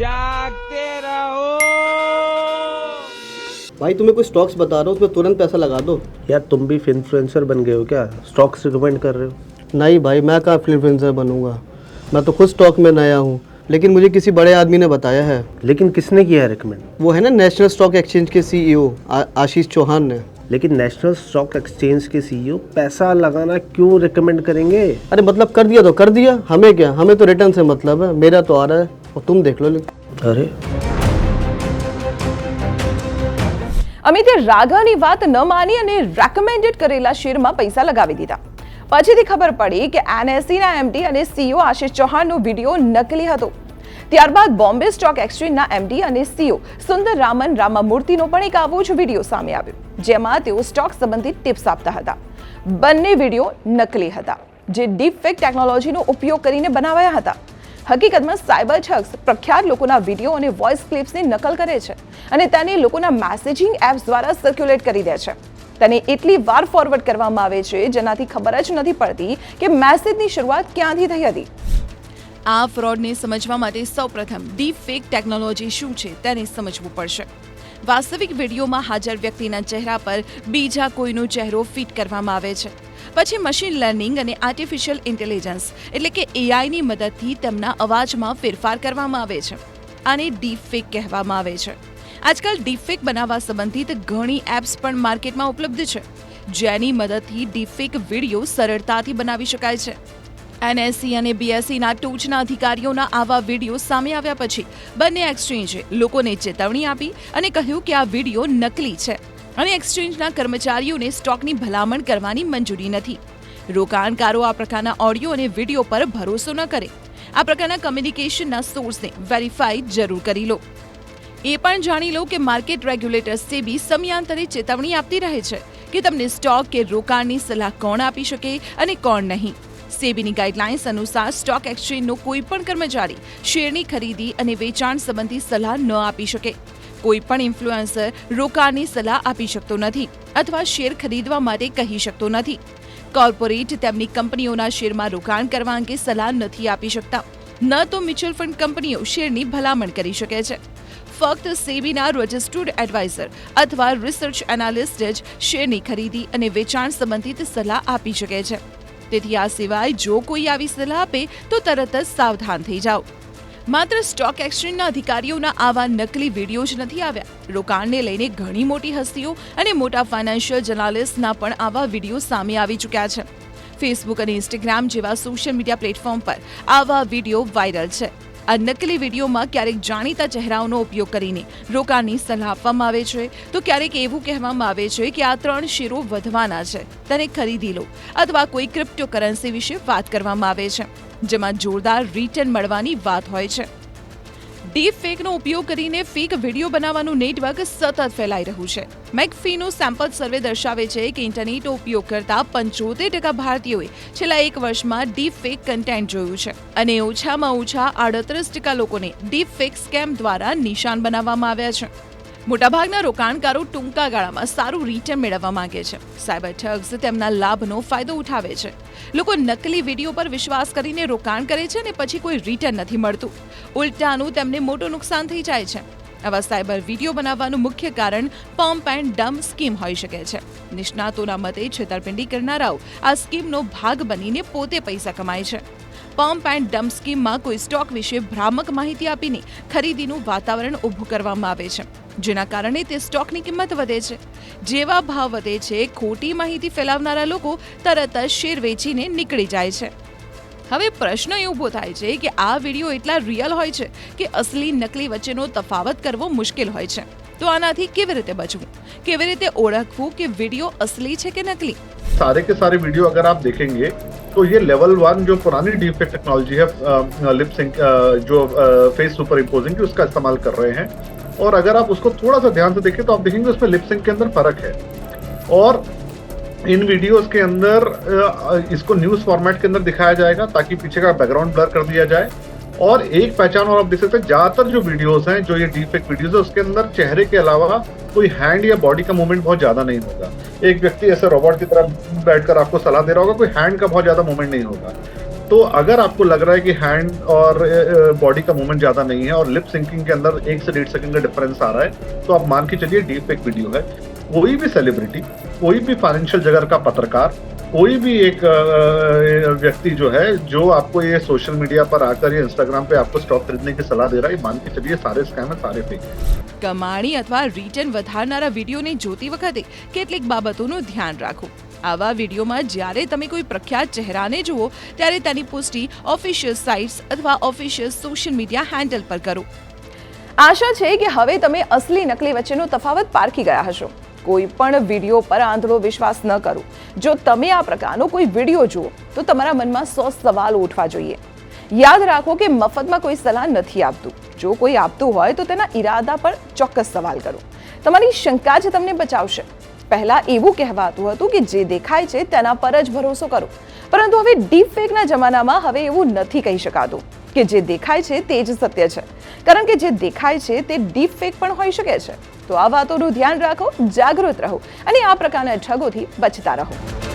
जागते रहो। भाई तुम्हें कुछ स्टॉक्स बता रहा हूँ उसमें तुरंत पैसा लगा दो। यार तुम भी इन्फ्लुएंसर बन गए हो क्या? स्टॉक्स रिकमेंड कर रहे हो? नहीं भाई मैं कहाँ इन्फ्लुएंसर बनूँगा? मैं तो खुद स्टॉक में नया हूँ लेकिन मुझे किसी बड़े आदमी ने बताया है। लेकिन किसने किया है रिकमेंड वो है ना नेशनल स्टॉक एक्सचेंज के सीईओ आशीष चौहान ने। लेकिन नेशनल स्टॉक एक्सचेंज के सीईओ पैसा लगाना क्यों रिकमेंड करेंगे? अरे मतलब कर दिया तो कर दिया हमें क्या? हमें तो रिटर्न से मतलब है मेरा तो आ रहा है। और तुम देख लो लेकिन अरे અમિતે રાઘાની વાત ન માની અને રેકમેન્ડેડ કરેલા શેરમાં પૈસા લગાવી દીધા પછીથી ખબર પડી કે એનએસસીના એમડી અને સીઈઓ આશિષ ચૌહાણનો વિડીયો નકલી હતો ત્યારબાદ બોમ્બે સ્ટોક એક્સચેન્જના એમડી અને સીઈઓ સુંદર રામન રામામૂર્તિનો પણ એક આવો જ વિડીયો સામે આવ્યો જેમાં તેઓ સ્ટોક સંબંધિત ટિપ્સ આપતા હતા બંને વિડીયો નકલી હતા જે ડીપ ફેક ટેકનોલોજીનો ઉપયોગ કરીને બનાવાયા હતા હકીકતમાં સાયબર ઠગ્સ પ્રખ્યાત લોકોના વીડિયો અને વોઇસ ક્લિપ્સની નકલ કરે છે અને તેને લોકોના મેસેજિંગ એપ્સ દ્વારા સર્ક્યુલેટ કરી દે છે. તેને એટલી વાર ફોરવર્ડ કરવામાં આવે છે, જેનાથી ખબર જ નથી પડતી કે મેસેજની શરૂઆત ક્યાંથી થઈ હતી. આ ફ્રોડને સમજવા માટે સૌપ્રથમ ડીપ ફેક ટેકનોલોજી શું છે તેને સમજવું પડશે. વાસ્તવિક વિડીયોમાં હાજર વ્યક્તિના ચહેરા પર બીજા કોઈનો ચહેરો ફિટ કરવામાં આવે છે. પછી મશીન લર્નિંગ અને આર્ટિફિશિયલ ઇન્ટેલિજન્સ એટલે કે એઆઈની મદદથી તેમના અવાજમાં ફેરફાર કરવામાં આવે છે આને ડીપ ફેક કહેવામાં આવે છે. આજકાલ ડીપ ફેક બનાવવા સંબંધિત ઘણી એપ્સ પણ માર્કેટમાં ઉપલબ્ધ છે, જેની મદદથી ડીપ ફેક વીડિયો સરળતાથી બનાવી શકાય છે. એનએસસી અને બીએસસીના ટોચના અધિકારીઓના આવા વીડિયો સામે આવ્યા પછી બંને એક્સચેન્જે લોકોને ચેતવણી આપી અને કહ્યું કે આ વીડિયો નકલી છે. અને એક્સચેન્જના કર્મચારીઓને સ્ટોકની ભલામણ કરવાની મંજૂરી નથી. રોકાણકારો આ પ્રકારના ઓડિયો અને વીડિયો પર ભરોસો ન કરે. આ પ્રકારના કમ્યુનિકેશનના સોર્સને વેરીફાઈ જરૂર કરી લો. એ પણ જાણી લો કે માર્કેટ રેગ્યુલેટર સેબી સમયાંતરે ચેતવણી આપતી રહે છે કે તમને સ્ટોક કે રોકાણની સલાહ કોણ આપી શકે અને કોણ નહીં. સેબીની ગાઈડલાઇન્સ અનુસાર સ્ટોક એક્સચેન્જનો કોઈ પણ કર્મચારી શેરની ખરીદી અને વેચાણ સંબંધી સલાહ ન આપી શકે. કોઈ પણ ઇન્ફ્લુએન્સર રોકાણની સલાહ આપી શકતો નથી અથવા શેર ખરીદવા માટે કહી શકતો નથી. કોર્પોરેટ તેમની કંપનીઓના શેરમાં રોકાણ કરવા અંગે સલાહ નથી આપી શકતા. ન તો મ્યુચ્યુઅલ ફંડ કંપનીઓ શેરની ભલામણ કરી શકે છે. ફક્ત સેબીના રજિસ્ટર્ડ એડવાઇઝર અથવા રિસર્ચ એનાલિસ્ટ જ શેરની ખરીદી અને વેચાણ સંબંધિત સલાહ આપી શકે છે. તેથી આ સિવાય જો કોઈ આવી સલાહ આપે તો તરત જ સાવધાન થઈ જાઓ. માત્ર સ્ટોક એક્સચેન્જના અધિકારીઓના આવા નકલી વીડિયો જ નથી આવ્યા. રોકાણને લઈને ઘણી મોટી હસ્તીઓ અને મોટા ફાઇનાન્શિયલ જર્નાલિસ્ટના પણ આવા વીડિયો સામે આવી ચૂક્યા છે. ફેસબુક અને ઇન્સ્ટાગ્રામ જેવા સોશિયલ મીડિયા પ્લેટફોર્મ પર આવા વીડિયો વાયરલ છે. આ નકલી વિડીયોમાં ક્યારેક જાણીતા ચહેરાઓનો ઉપયોગ કરીને રોકાણની સલાહ આપવામાં આવે છે. તો ક્યારેક એવું કહેવામાં આવે છે કે આ ત્રણ શેરો વધવાના છે. તેને ખરીદી લો અથવા કોઈ ક્રિપ્ટોકરન્સી વિશે વાત કરવામાં આવે છે. જેમાં જોરદાર રિટર્ન મળવાની વાત હોય છે. ડીપ ફેકનો ઉપયોગ કરીને ફેક વીડિયો બનાવવાનું નેટવર્ક સતત ફેલાઈ રહ્યું છે. મેકફીનું સેમ્પલ સર્વે દર્શાવે છે કે ઇન્ટરનેટનો ઉપયોગ કરતા પંચોતેર ટકા ભારતીયોએ છેલ્લા એક વર્ષમાં ડીપ ફેક કન્ટેન્ટ જોયું છે. અને ઓછામાં ઓછા આડત્રીસ ટકા લોકોને ડીપ ફેક સ્કેમ દ્વારા નિશાન બનાવવામાં આવ્યા છે. મોટાભાગના રોકાણકારો ટૂંકા ગાળામાં સારું રિટર્ન મેળવવા માંગે છે. સાયબર ઠગ્સ તેમના લાભનો ફાયદો ઉઠાવે છે. લોકો નકલી વીડિયો પર વિશ્વાસ કરીને રોકાણ કરે છે અને પછી કોઈ રિટર્ન નથી મળતું. ઉલટાનું તેમને મોટું નુકસાન થઈ જાય છે. આવા સાયબર વીડિયો બનાવવાનું મુખ્ય કારણ પમ્પ એન્ડ ડમ સ્કીમ હોઈ શકે છે. નિષ્ણાતોના મતે છેતરપિંડી કરનારાઓ આ સ્કીમનો ભાગ બનીને પોતે પૈસા કમાય છે. પમ્પ એન્ડ ડમ સ્કીમમાં કોઈ સ્ટોક વિશે ભ્રામક માહિતી આપીને ખરીદીનું વાતાવરણ ઊભું કરવામાં આવે છે. જેના કારણે તે સ્ટોકની કિંમત વધે છે. જેવા ભાવ વધે છે, ખોટી માહિતી ફેલાવનારા લોકો તરત જ શેર વેચીને નીકળી જાય છે. હવે પ્રશ્ન એ ઊભો થાય છે કે આ વીડિયો એટલા રિયલ હોય છે કે અસલી નકલી વચ્ચેનો તફાવત કરવો મુશ્કેલ હોય છે. તો આનાથી કેવી રીતે બચવું? કેવી રીતે ઓળખવું કે વીડિયો અસલી છે કે નકલી? सारे के सारे वीडियो अगर आप देखेंगे तो ये लेवल वन जो पुरानी डीफेक्ट टेक्नोलॉजी है लिप सिंक जो फेस सुपर इम्पोजिंग की, उसका इस्तेमाल कर रहे हैं। और अगर आप उसको थोड़ा सा ध्यान से देखें तो आप देखेंगे उसमें लिप सिंक के अंदर फ़र्क है। और इन वीडियोस के अंदर इसको न्यूज़ फॉर्मेट के अंदर दिखाया जाएगा, ताकि पीछे का बैकग्राउंड ब्लर कर दिया जाए। और एक पहचान और आप देख सकते हैं, ज़्यादातर जो वीडियोस हैं, जो ये डीफेक्ट वीडियोस है, उसके अंदर चेहरे के अलावा कोई हैंड या बॉडी का मूवमेंट बहुत ज़्यादा नहीं होगा। एक व्यक्ति ऐसे रोबोट की तरह बैठकर आपको सलाह दे रहा होगा, कोई हैंड का बहुत ज़्यादा मूवमेंट नहीं होगा। तो अगर आपको लग रहा है कि हैंड और बॉडी का मूवमेंट ज़्यादा नहीं है और लिप सिंकिंग के अंदर एक से डेढ़ सेकंड का डिफरेंस आ रहा है तो आप मान के चलिए डीप फेक वीडियो है। कोई भी सेलिब्रिटी कोई भी फाइनेंशियल जगत का पत्रकार कोई भी एक अ, व्यक्ति जो है जो आपको ये सोशल मीडिया पर आकर या इंस्टाग्राम पे आपको स्टॉक खरीदने की सलाह दे रहा है ये मान के चलिए सारे स्कैम है सारे फेक है કમાણી અથવા રિટર્ન વધારનારા વિડીયોને જોતી વખતે કેટલીક બાબતોનું ધ્યાન રાખો આવા વિડીયોમાં જ્યારે તમે કોઈ પ્રખ્યાત ચહેરાને જુઓ ત્યારે તેની પુષ્ટિ ઓફિશિયલ સાઇટ્સ અથવા ઓફિશિયલ સોશિયલ મીડિયા હેન્ડલ પર કરો આશા છે કે હવે તમે અસલી નકલી વચ્ચેનો તફાવત પારખી ગયા હશો કોઈ પણ વીડિયો પર આંધળો વિશ્વાસ ન કરો. જો તમે આ પ્રકારનો કોઈ વીડિયો જુઓ, તો તમારા મનમાં સો સવાલ ઉઠવા જોઈએ. યાદ રાખો કે મફતમાં કોઈ સલાહ નથી આપતું. જો કોઈ આપતું હોય, તો તેના ઈરાદા પર ચોક્કસ સવાલ કરો. તમારી શંકા જ તમને બચાવશે. પહેલાં એવું કહેવાતું હતું કે જે દેખાય છે તેના પર જ ભરોસો કરો. પરંતુ હવે ડીપ ફેકના જમાનામાં હવે એવું નથી કહી શકાતું. કે જે દેખાય છે તે જ સત્ય છે. કારણ કે જે દેખાય છે તે ડીપ ફેક પણ હોઈ શકે છે. તો આ વાતોનું ધ્યાન રાખો, જાગૃત રહો અને આ પ્રકારના ઠગોથી બચતા રહો.